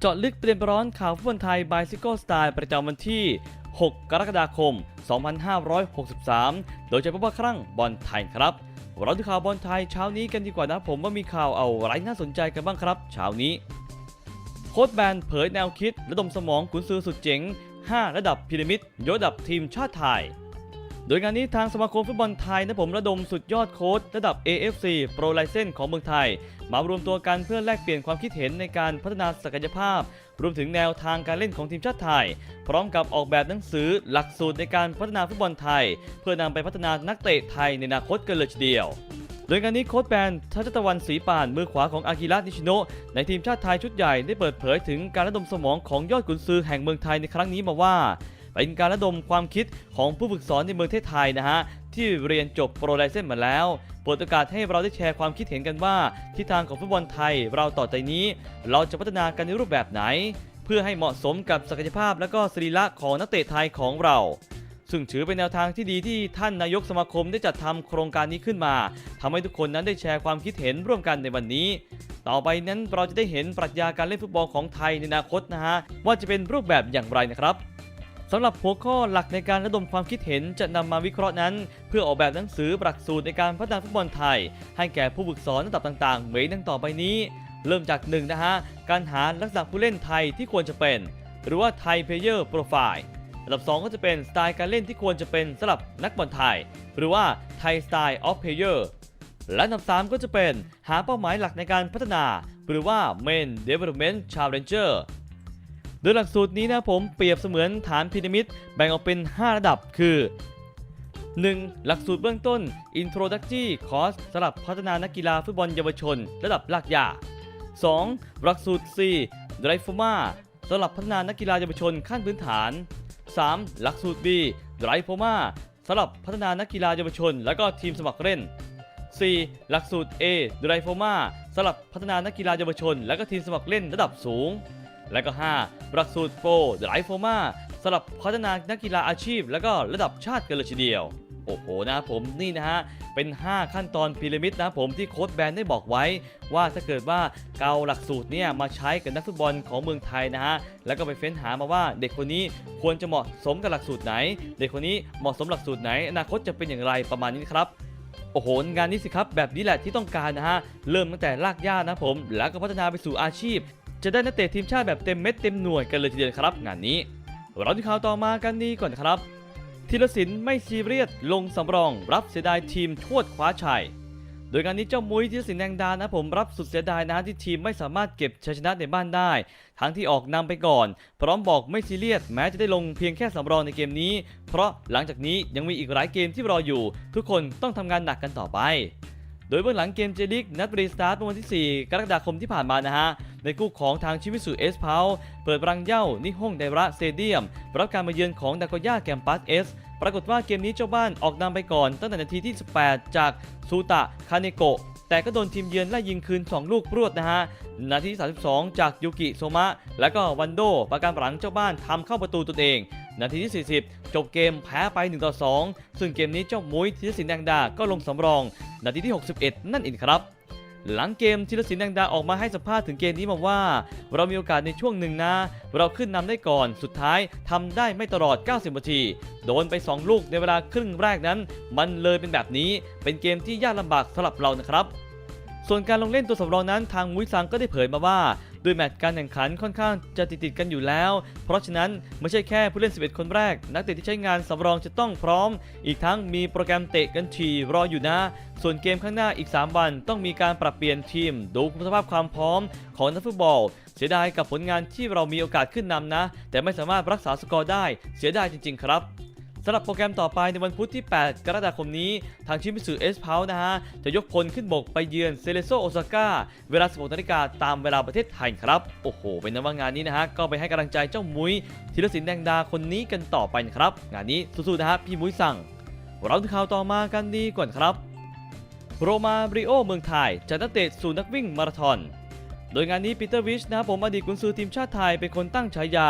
เจาะลึกประเด็นร้อนข่าวฟุตบอลไทยบายซิโก้สไตล์ประจำวันที่ 6 กรกฎาคม 2563 โดยเฉพาะว่าครั้งบอลไทยครับ เราดูข่าวบอลไทยเช้านี้กันดีกว่านะผมว่ามีข่าวเอาอะไรน่าสนใจกันบ้างครับ เช้านี้ โค้ชแบนเผยแนวคิด ระดมสมองกุนซือสุดเจ๋ง 5 ระดับพีระมิดยกระดับทีมชาติไทย โดยงานนี้ทางสมาคมฟุตบอลไทยนะผมระดมสุดยอดโค้ชระดับ AFC Pro License ของเมืองไทย มารวมตัวกันเพื่อแลกเปลี่ยนความคิดเห็นในการพัฒนาศักยภาพ รวมถึงแนวทางการเล่นของทีมชาติไทย พร้อมกับออกแบบหนังสือหลักสูตรในการพัฒนาฟุตบอลไทย เพื่อนำไปพัฒนานักเตะไทยในอนาคตกันเลยทีเดียวโดยงานนี้โค้ชแบนทัชตะวันศรีป่านมือขวาของอากิระนิชิโนะในทีมชาติไทยชุดใหญ่ได้เปิดเผยถึงการระดมสมองของยอดกุนซือแห่งเมืองไทยในครั้งนี้มาว่า เป็นการระดมความคิดของผู้ฝึกสอนในเมืองเทศไทยนะฮะที่เรียนจบโปรไลเซนมาแล้วเปิดโอกาสให้เราได้แชร์ความคิดเห็นกันว่าทิศทางของฟุตบอลไทยเราต่อจากนี้ เราจะพัฒนากันในรูปแบบไหน เพื่อให้เหมาะสมกับศักยภาพและก็สรีระของนักเตะไทยของเราซึ่งถือเป็นแนวทางที่ดีที่ท่านนายกสมาคมได้จัดทำโครงการนี้ขึ้นมาทำให้ทุกคนนั้นได้แชร์ความคิดเห็นร่วมกันในวันนี้ ต่อไปนั้นเราจะได้เห็นปรัชญาการเล่นฟุตบอลของไทยในอนาคตนะฮะว่าจะเป็นรูปแบบอย่างไรนะครับ สำหรับหัวข้อหลักในการระดมความคิดเห็นจะนำมาวิเคราะห์นั้น เพื่อออกแบบหนังสือหลักสูตรในการพัฒนาฟุตบอลไทย ให้แก่ผู้ฝึกสอนระดับต่างๆ เหมือนดังต่อไปนี้ เริ่มจาก1นะฮะการหาลักษณะผู้เล่นไทยที่ควรจะเป็น หรือว่าไทยเพลเยอร์โปรไฟล์อันดับ 2 ก็จะเป็นสไตล์การเล่นที่ควรจะเป็นสำหรับนักบอลไทย หรือว่าไทยสไตล์ออฟเพลเยอร์และอันดับ 3 ก็จะเป็นหาเป้าหมายหลักในการพัฒนา หรือว่า Main Development Challenger โดยหลักสูตรนี้นะผมเปรียบเสมือนฐานพีระมิดแบ่งออกเป็น 5 ระดับคือ 1. หลักสูตรเบื้องต้น Introductory Course สำหรับพัฒนานักกีฬาฟุตบอลเยาวชน ระดับลากยา 2. หลักสูตร C d r i f o m a สำหรับพัฒนานักกีฬาเยาวชนขั้นพื้นฐาน 3. หลักสูตร B d r i f o m a สำหรับพัฒนานักกีฬาเยาวชน และก็ทีมสมัครเล่น 4. หลักสูตร A d r i f o m a สำหรับพัฒนานักกีฬาเยาวชน และก็ทีมสมัครเล่นระดับสูง และก็ 5. หลักสูตรโปรไดโฟมาสำหรับพัฒนานักกีฬาอาชีพ และก็ระดับชาติกันเลยทีเดียว โอ้โหนะผมนี่นะฮะ เป็น 5 ขั้นตอนพีระมิดนะผมที่โค้ชแบนได้บอกไว้ ว่าถ้าเกิดว่าเกาหลักสูตรเนี่ยมาใช้กับนักฟุตบอลของเมืองไทยนะฮะ แล้วก็ไปเฟ้นหามาว่าเด็กคนนี้ควรจะเหมาะสมกับหลักสูตรไหน เด็กคนนี้เหมาะสมหลักสูตรไหนอนาคตจะเป็นอย่างไรประมาณนี้ครับโอ้โห งานนี้สิครับ แบบนี้แหละที่ต้องการนะฮะ เริ่มตั้งแต่ลากย่านะผม แล้วก็พัฒนาไปสู่อาชีพ จะได้นักเตะทีมชาติแบบเต็มเม็ดเต็มหน่วยกันเลยทีเดียวครับ งานนี้เราที่ข่าวต่อมากันดีก่อนครับธีรศิลป์ไม่ซีเรียสลงสำรอง รับเสียดายทีมชวดคว้าชัยโดยงานนี้เจ้ามุ้ยธีรศิลป์แดงดานะผมรับสุดเสียดายนะฮะที่ทีมไม่สามารถเก็บชัยชนะในบ้านได้ ทั้งที่ออกนำไปก่อน พร้อมบอกไม่ซีเรียสแม้จะได้ลงเพียงแค่สำรองในเกมนี้ เพราะหลังจากนี้ยังมีอีกหลายเกมที่รออยู่ ทุกคนต้องทำงานหนักกันต่อไป โดยเบื้องหลังเกมเจลิกนัดรีสตาร์ทเมื่อวันที่ 4 กรกฎาคมที่ผ่านมานะฮะ ในกู้ของทางชิมิสุเอสพาเปิดรังเย่านิฮงไดระสเตเดียม รับการมาเยือนของดากย่าแกมปัสเอสปรากฏว่าเกมนี้เจ้าบ้านออกนำไปก่อนตั้งแต่นาทีที่ 18 จากซูตะคาเนโกะ แต่ก็โดนทีมเยือนไล่ยิงคืน 2 ลูกรวดนะฮะ นาทีที่32 จากยูกิโซมะ และก็วันโดประการหลังเจ้าบ้านทำเข้าประตูตนเอง นาทีที่ 40 จบเกมแพ้ไป1ต่อ2ซึ่งเกมนี้เจ้ามุ้ยธีรศินแดงดา ก็ลงสำรอง นาทีที่ 61 นั่นเองครับ หลังเกมธีรศิลป์แดงดาออกมาให้สัมภาษณ์ถึงเกมนี้มาว่า เรามีโอกาสในช่วงหนึ่งนะ เราขึ้นนำได้ก่อนสุดท้ายทำได้ไม่ตลอด 90 นาที โดนไป 2 ลูกในเวลาครึ่งแรกนั้น มันเลยเป็นแบบนี้เป็นเกมที่ยากลำบากสำหรับเรานะครับส่วนการลงเล่นตัวสำรองนั้นทางมุ้ยซังก็ได้เผยมาว่า ด้วยแมตช์การแข่งขันค่อนข้างจะติดติดๆกันอยู่แล้ว เพราะฉะนั้นไม่ใช่แค่ผู้เล่น 11 คนแรก นักเตะที่ใช้งานสำรองจะต้องพร้อม อีกทั้งมีโปรแกรมเตะกันทีรออยู่นะ ส่วนเกมข้างหน้าอีก 3 วัน ต้องมีการปรับเปลี่ยนทีม ดูคุณภาพความพร้อมของนักฟุตบอล เสียดายกับผลงานที่เรามีโอกาสขึ้นนำนะ แต่ไม่สามารถรักษาสกอร์ได้ เสียดายจริง ๆ ครับำหรับโปรแกรมต่อไปในวันพุธที่ 8 กรกฎาคมนี้ ทางชิมิสึเอสพาวนะฮะ จะยกพลขึ้นบกไปเยือนเซเลโซโอซาก้าเวลา 16นาฬิกาตามเวลาประเทศไทยครับ โอ้โห เป็นนว่างานนี้นะฮะ ก็ไปให้กำลังใจเจ้ามุ้ยธีรศิลป์แดงดาคนนี้กันต่อไปนะครับ งานนี้สู้ๆนะฮะพี่มุ้ยสั่ง เราถึงข่าวต่อมากันดีก่อนครับ โรมาบริโอเมืองไทยจัดนักเตะสู่นักวิ่งมาราธอน โดยงานนี้ปีเตอร์วิชนะครับผมอดีตกุนซือทีมชาติไทยเป็นคนตั้งฉายา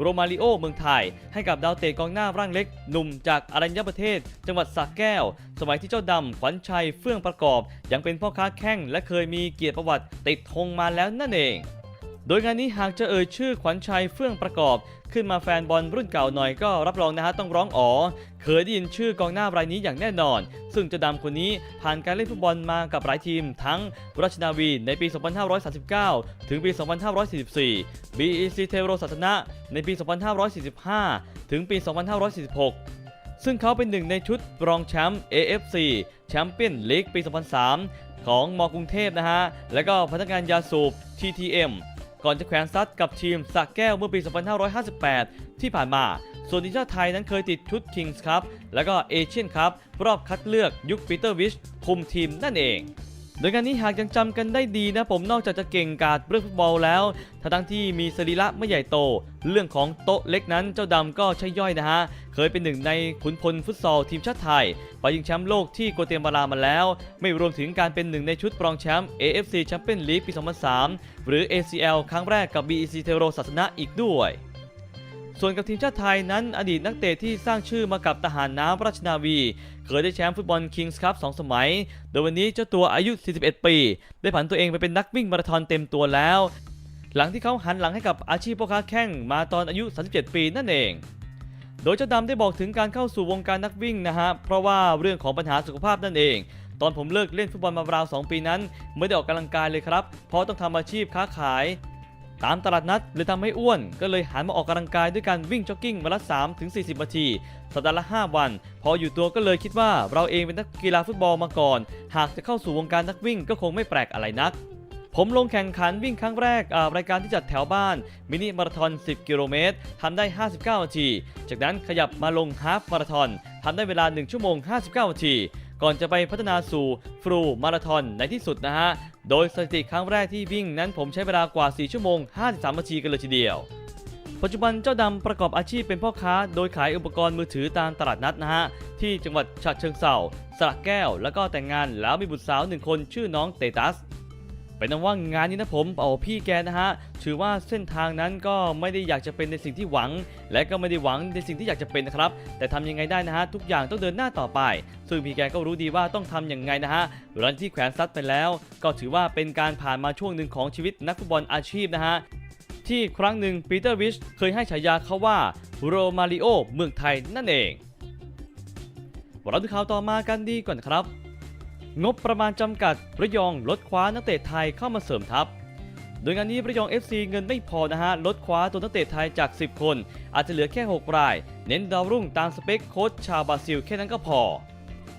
โรมาริโอเมืองไทย ให้กับดาวเตะกองหน้าร่างเล็ก หนุ่มจากอรัญญประเทศ จังหวัดสระแก้ว สมัยที่เจ้าดำขวัญชัยเฟื่องประกอบ ยังเป็นพ่อค้าแข้งและเคยมีเกียรติประวัติติดธงมาแล้วนั่นเอง โดยงานนี้หากจะเอ่ยชื่อขวัญชัยเฟื่องประกอบ ขึ้นมาแฟนบอลรุ่นเก่าหน่อยก็รับรองนะฮะต้องร้องอ๋อ เคยได้ยินชื่อกองหน้ารายนี้อย่างแน่นอน ซึ่งเจะดำคนนี้ผ่านการเล่นฟุตบอลมากับหลายทีม ทั้งราชนาวีในปี 2539 ถึงปี 2544 BEC เทโรศาสนะในปี 2545 ถึงปี 2546ซึ่งเขาเป็นหนึ่งในชุดรองแชมป์ AFC แชมเปี้ยนลีกปี 2003 ของมกรุงเทพนะฮะ และก็พนักงานยาสูบ TTM ก่อนจะแขวนซัดกับทีมสักแก้วเมื่อปี 2558 ที่ผ่านมา ส่วนทีมชาติไทยนั้นเคยติดชุด Kings ครับ และก็เอเชียนครับ รอบคัดเลือกยุคปีเตอร์วิชคุมทีมนั่นเอง โดยงานนี้หากยังจำกันได้ดีนะผมนอกจากจะเก่งกาจเรื่องฟุตบอลแล้วทั้งที่มีสรีระไม่ใหญ่โต เรื่องของโต๊ะเล็กนั้นเจ้าดำก็ใช่ย่อยนะฮะ เคยเป็นหนึ่งในขุนพลฟุตซอลทีมชาติไทย ไปยิงแชมป์โลกที่โกเตมาลามาแล้ว ไม่รวมถึงการเป็นหนึ่งในชุดรองแชมป์ AFC Champions League ปี 2003 หรือ ACL ครั้งแรกกับ BEC เทโรศาสนะอีกด้วย ส่วนกับทีมชาติไทยนั้นอดีตนักเตะที่สร้างชื่อมากับทหารน้ำราชนาวี เคยได้แชมป์ฟุตบอลคิงส์คัพ2สมัย โดยวันนี้เจ้าตัวอายุ 41 ปี ได้ผันตัวเองไปเป็นนักวิ่งมาราธอนเต็มตัวแล้ว หลังที่เขาหันหลังให้กับอาชีพพ่อค้าแข่งมาตอนอายุ 37 ปีนั่นเองโดยเจ้าดำได้บอกถึงการเข้าสู่วงการนักวิ่งนะฮะ เพราะว่าเรื่องของปัญหาสุขภาพนั่นเอง ตอนผมเลิกเล่นฟุตบอลมาราว 2 ปีนั้น ไม่ได้ออกกำลังกายเลยครับ เพราะต้องทำอาชีพค้าขาย ตามตลาดนัดเลยทำให้อ้วน ก็เลยหันมาออกกำลังกายด้วยการวิ่งจ็อกกิ้งวันละ3ถึง40 นาที สัปดาห์ละ 5 วัน พออยู่ตัวก็เลยคิดว่าเราเองเป็นนักกีฬาฟุตบอลมาก่อน หากจะเข้าสู่วงการนักวิ่งก็คงไม่แปลกอะไรนัก ผมลงแข่งขันวิ่งครั้งแรกรายการที่จัดแถวบ้าน มินิมาราธอน 10 กิโลเมตรทำได้ 59 นาที จากนั้นขยับมาลงฮาฟมาราธอนทำได้เวลา 1 ชั่วโมง 59 นาทีก่อนจะไปพัฒนาสู่ฟรูมาราธอนในที่สุดนะฮะ โดยสถิติครั้งแรกที่วิ่งนั้นผมใช้เวลากว่า 4 ชั่วโมง 53 นาทีกันเลยทีเดียว ปัจจุบันเจ้าดำประกอบอาชีพเป็นพ่อค้า โดยขายอุปกรณ์มือถือตามตลาดนัดนะฮะ ที่จังหวัดฉะเชิงเทราสระแก้ว แล้วก็แต่งงานแล้วมีบุตรสาวหนึ่งคนชื่อน้องเตตัส เป็นนั้นว่างานนี้นะผมเอาพี่แกนะฮะถือว่าเส้นทางนั้นก็ไม่ได้อยากจะเป็นในสิ่งที่หวัง และก็ไม่ได้หวังในสิ่งที่อยากจะเป็นนะครับ แต่ทำยังไงได้นะฮะทุกอย่างต้องเดินหน้าต่อไป ซึ่งพี่แกก็รู้ดีว่าต้องทำอย่างไงนะฮะหลังที่แขวนซัดไปแล้ว ก็ถือว่าเป็นการผ่านมาช่วงหนึ่งของชีวิตนักฟุตบอลอาชีพนะฮะที่ครั้งหนึ่งปีเตอร์วิชเคยให้ฉายาเขาว่าโรมาริโอเมืองไทยนั่นเองเราดูข่าวต่อมากันดีก่อนครับ งบประมาณจำกัดระยองลดคว้านักเตะไทยเข้ามาเสริมทัพ โดยงานนี้ระยอง FC เงินไม่พอนะฮะลดคว้าตัวนักเตะไทยจาก 10 คน อาจจะเหลือแค่ 6 ราย เน้นดาวรุ่งตามสเปคโค้ชชาวบราซิลแค่นั้นก็พอ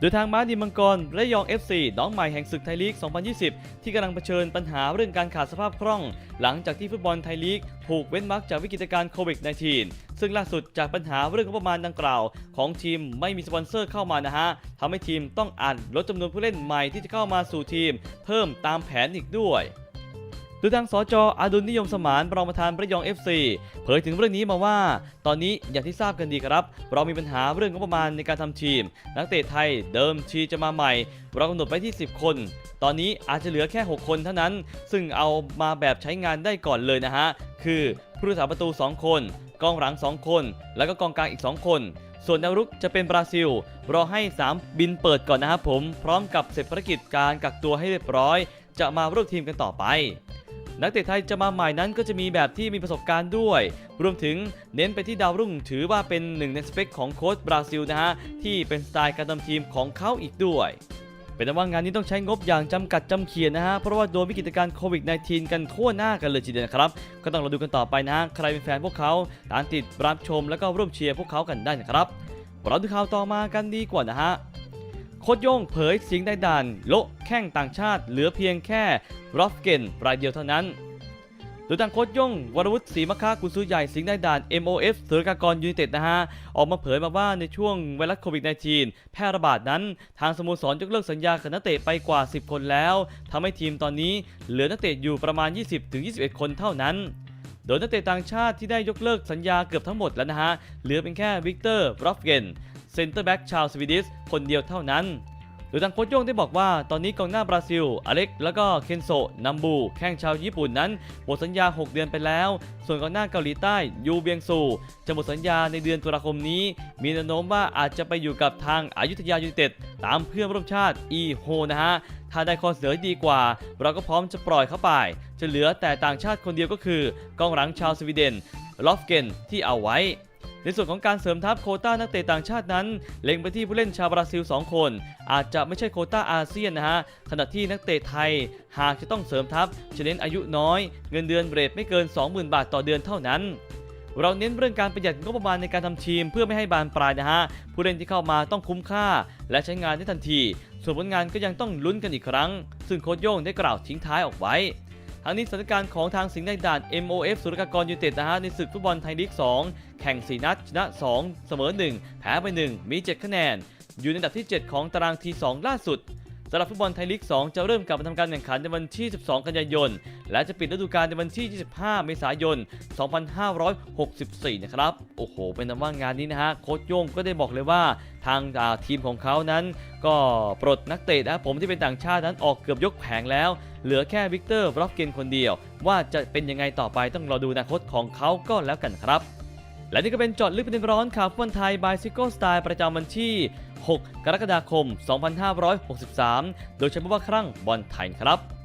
โดยทางม้าดีมังกรระยอง FC น้องใหม่แห่งศึกไทยลีก 2020 ที่กำลังเผชิญปัญหาเรื่องการขาดสภาพคล่อง หลังจากที่ฟุตบอลไทยลีก ถูกเว้นวรรคจากวิกฤตการณ์โควิด -19 ซึ่งล่าสุดจากปัญหาเรื่องงบประมาณดังกล่าว ของทีมไม่มีสปอนเซอร์เข้ามานะฮะทำให้ทีมต้องอ่านลดจำนวนผู้เล่นใหม่ที่จะเข้ามาสู่ทีม เพิ่มตามแผนอีกด้วย ยทางสจอดุลนิยมสมานรองประธานประยอง FC เผยถึงเรื่องนี้มาว่า ตอนนี้อย่างที่ทราบกันดีครับ เรามีปัญหาเรื่องงบประมาณในการทำทีม นักเตะไทยเดิมทีจะมาใหม่ เรากำหนดไว้ที่ 10 คน ตอนนี้อาจจะเหลือแค่ 6 คนเท่านั้น ซึ่งเอามาแบบใช้งานได้ก่อนเลยนะฮะ คือผู้รักษาประตู 2 คน กองหลัง 2 คน แล้วก็กองกลางอีก 2 คนส่วนแนวรุกจะเป็นบราซิล รอให้ 3 บินเปิดก่อนนะครับผม พร้อมกับเสร็จภารกิจการกักตัวให้เรียบร้อย จะมาร่วมทีมกันต่อไป นักเตะไทยจะมาใหม่นั้นก็จะมีแบบที่มีประสบการณ์ด้วย รวมถึงเน้นไปที่ดาวรุ่งถือว่าเป็นหนึ่งในสเปคของโค้ชบราซิลนะฮะที่เป็นสไตล์การทำทีมของเขาอีกด้วยเป็นว่างานนี้ต้องใช้งบอย่างจำกัดจำเขียนนะฮะ เพราะว่าโดนวิกฤตการณ์โควิด -19 กันทั่วหน้ากันเลยทีเดียวนะครับ ก็ต้องรอดูกันต่อไปนะฮะ ใครเป็นแฟนพวกเขาตามติดรับชมแล้วก็ร่วมเชียร์พวกเขากันได้นะครับเราดูข่าวต่อมากันดีกว่านะฮะ คดโยงเผยสิงได้ด่านโละแข้งต่างชาติเหลือเพียงแค่รอฟเกนรายเดียวเท่านั้นโดยทางโคชย่งวรวุฒิศรีมะค่ากุนซือใหญ่สิงห์ได้ด่าน MOF สุรกากรยูไนเต็ดนะฮะ ออกมาเผยมาว่าในช่วงไวรัสโควิด -19 แพร่ระบาดนั้น ทางสโมสรยกเลิกสัญญากับนักเตะไปกว่า 10 คนแล้วทำให้ทีมตอนนี้เหลือนักเตะอยู่ประมาณ 20-21 คนเท่านั้น โดยนักเตะต่างชาติที่ได้ยกเลิกสัญญาเกือบทั้งหมดแล้วนะฮะ เหลือเป็นแค่วิกเตอร์รอฟเกน เซนเตอร์แบ็กชาวสวีดิชคนเดียวเท่านั้น โดยทางโค้ชโย่งได้บอกว่าตอนนี้กองหน้าบราซิล อเล็ก แล้วก็เคนโซนัมบู แข้งชาวญี่ปุ่นนั้นหมดสัญญา 6 เดือนไปแล้ว ส่วนกองหน้าเกาหลีใต้ยูเบียงซูจะหมดสัญญาในเดือนตุลาคมนี้ มีแนวโน้มว่าอาจจะไปอยู่กับทางอายุทยายูนเต็ดตามเพื่อนร่วมชาติอีโฮนะฮะถ้าได้ข้อเสนอดีกว่า เราก็พร้อมจะปล่อยเข้าไป จะเหลือแต่ต่างชาติคนเดียวก็คือกองหลังชาวสวีเดนลอฟเกนที่เอาไว้ ในส่วนของการเสริมทัพโคต้านักเตะต่างชาตินั้น เล็งไปที่ผู้เล่นชาวบราซิล 2 คน อาจจะไม่ใช่โคต้าอาเซียนนะฮะขณะที่นักเตะไทย หากจะต้องเสริมทัพจะเน้นอายุน้อย เงินเดือนเรทไม่เกิน 20,000 บาทต่อเดือนเท่านั้นเราเน้นเรื่องการประหยัดงบประมาณในการทำทีมเพื่อไม่ให้บานปลายนะฮะ ผู้เล่นที่เข้ามาต้องคุ้มค่า และใช้งานได้ทันที ส่วนผลงานก็ยังต้องลุ้นกันอีกครั้ง ซึ่งโค้ชโย่งได้กล่าวทิ้งท้ายออกไว้ ทั้งนี้สถานการณ์ของทางสิงห์ในด่าน MOF สุรกากรยูเต็ดนะฮะในศึกฟุตบอลไทยลีก 2 แข่ง 4 นัด ชนะ 2 เสมอ 1 แพ้ไป 1 มี 7 คะแนน อยู่ในอันดับที่ 7 ของตารางที 2 ล่าสุด สำหรับฟุตบอลไทยลีก 2 จะเริ่มกลับมาทำการแข่งขันในวันที่ 12 กันยายน และจะปิดฤดูกาลในวันที่ 25 เมษายน 2564 นะครับ โอ้โห เป็นนว่างานนี้นะฮะ โค้ชโย่งก็ได้บอกเลยว่าทางาทีมของเขานั้น ก็ปลดนักเตะนะผมที่เป็นต่างชาตินั้นออกเกือบยกแผงแล้ว เหลือแค่วิกเตอร์บล็อกเกนคนเดียว ว่าจะเป็นยังไงต่อไปต้องรอดูอนาคตของเขาก็แล้วกันครับ และนี่ก็เป็นจอดลึกประเด็นร้อนข่าวฟุตบอลไทยบายซิโก้สไตล์ประจำวันที่ 6 กรกฎาคม 2563 โดยเฉพาะว่าครั้งบอลไทยครับ